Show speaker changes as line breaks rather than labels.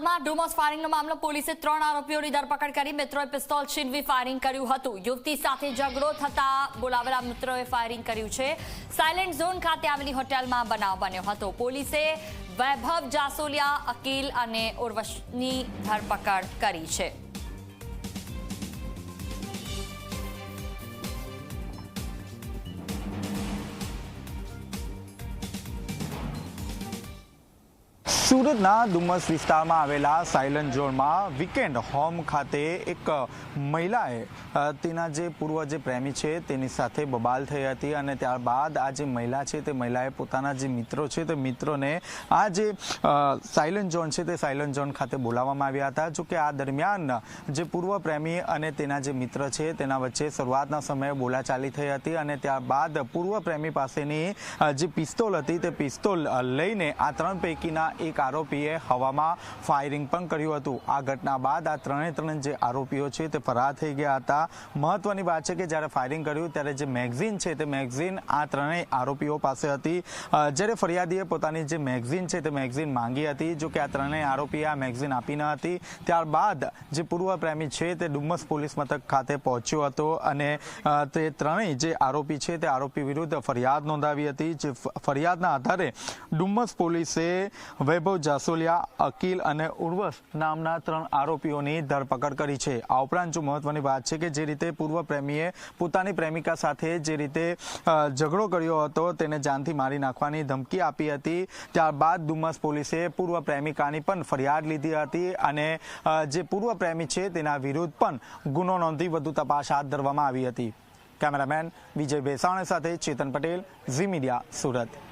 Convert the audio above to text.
સુરતમાં ડુમસ ફાયરિંગનો મામલો, પોલીસે ત્રણ આરોપીઓની ધરપકડ કરી, મિત્રોએ પિસ્તોલ છીનવી ફાયરિંગ કર્યું હતું. યુવતી સાથે ઝઘડો થતા બોલાવેલા મિત્રોએ ફાયરિંગ કર્યું છે. સાયલેન્ટ ઝોન ખાતે આવેલી હોટેલમાં બનાવ બન્યો હતો. પોલીસે વૈભવ જાસોલિયા, અકીલ અને ઉર્વશની ધરપકડ કરી છે.
સુરતના ડુમસ વિસ્તારમાં આવેલા સાયલન્ટ ઝોનમાં વીકેન્ડ હોમ ખાતે એક મહિલાએ તેના જે પૂર્વ જે પ્રેમી છે તેની સાથે બબાલ થઈ હતી અને ત્યારબાદ આ જે મહિલા છે તે મહિલાએ પોતાના જે મિત્રો છે તે મિત્રોને આ જે સાયલન્ટ ઝોન છે તે સાયલન્ટ ઝોન ખાતે બોલાવવામાં આવ્યા હતા. જોકે આ દરમિયાન જે પૂર્વ પ્રેમી અને તેના જે મિત્ર છે તેના વચ્ચે શરૂઆતના સમયે બોલાચાલી થઈ હતી અને ત્યારબાદ પૂર્વ પ્રેમી પાસેની જે પિસ્તોલ હતી તે પિસ્તોલ લઈને આ ત્રણ પૈકીના એક આરોપીએ હવામાં ફાયરિંગ પણ કર્યું હતું. આ ઘટના બાદ આ ત્રણે ત્રણ જે આરોપીઓ છે તે ફરાર થઈ ગયા હતા. મહત્વની વાત છે કે જ્યારે ફાયરિંગ કર્યું ત્યારે જે મેગઝીન છે તે મેગઝીન આ ત્રણેય આરોપીઓ પાસે હતી. જ્યારે ફરિયાદીએ પોતાની જે મેગઝીન છે તે મેગઝીન માંગી હતી, જો કે આ ત્રણેય આરોપીએ આ મેગઝીન આપી ન હતી. ત્યારબાદ જે પૂર્વ પ્રેમી છે તે ડુમ્મસ પોલીસ મથક ખાતે પહોંચ્યો હતો અને તે ત્રણેય જે આરોપી છે તે આરોપી વિરુદ્ધ ફરિયાદ નોંધાવી હતી. જે ફરિયાદના આધારે ડુમ્મસ પોલીસે વૈભવ જાસોલિયા, અકીલ અને ઉર્વશ નામના ત્રણ આરોપીઓની ધરપકડ કરી છે. આ ઉપરાંત જો મહત્વની વાત છે કે જે રીતે પૂર્વ પ્રેમીએ પોતાની પ્રેમિકા સાથે જે રીતે ઝઘડો કર્યો હતો તેને જાનથી મારી નાખવાની ધમકી આપી હતી. ત્યારબાદ ડુમ્મસ પોલીસે પૂર્વ પ્રેમિકાની પણ ફરિયાદ લીધી હતી અને જે પૂર્વ પ્રેમી છે તેના વિરુદ્ધ પણ ગુનો નોંધી વધુ તપાસ હાથ ધરવામાં આવી હતી. કેમેરામેન વિજય ભેસાણ સાથે ચેતન પટેલ, ઝી મીડિયા, સુરત.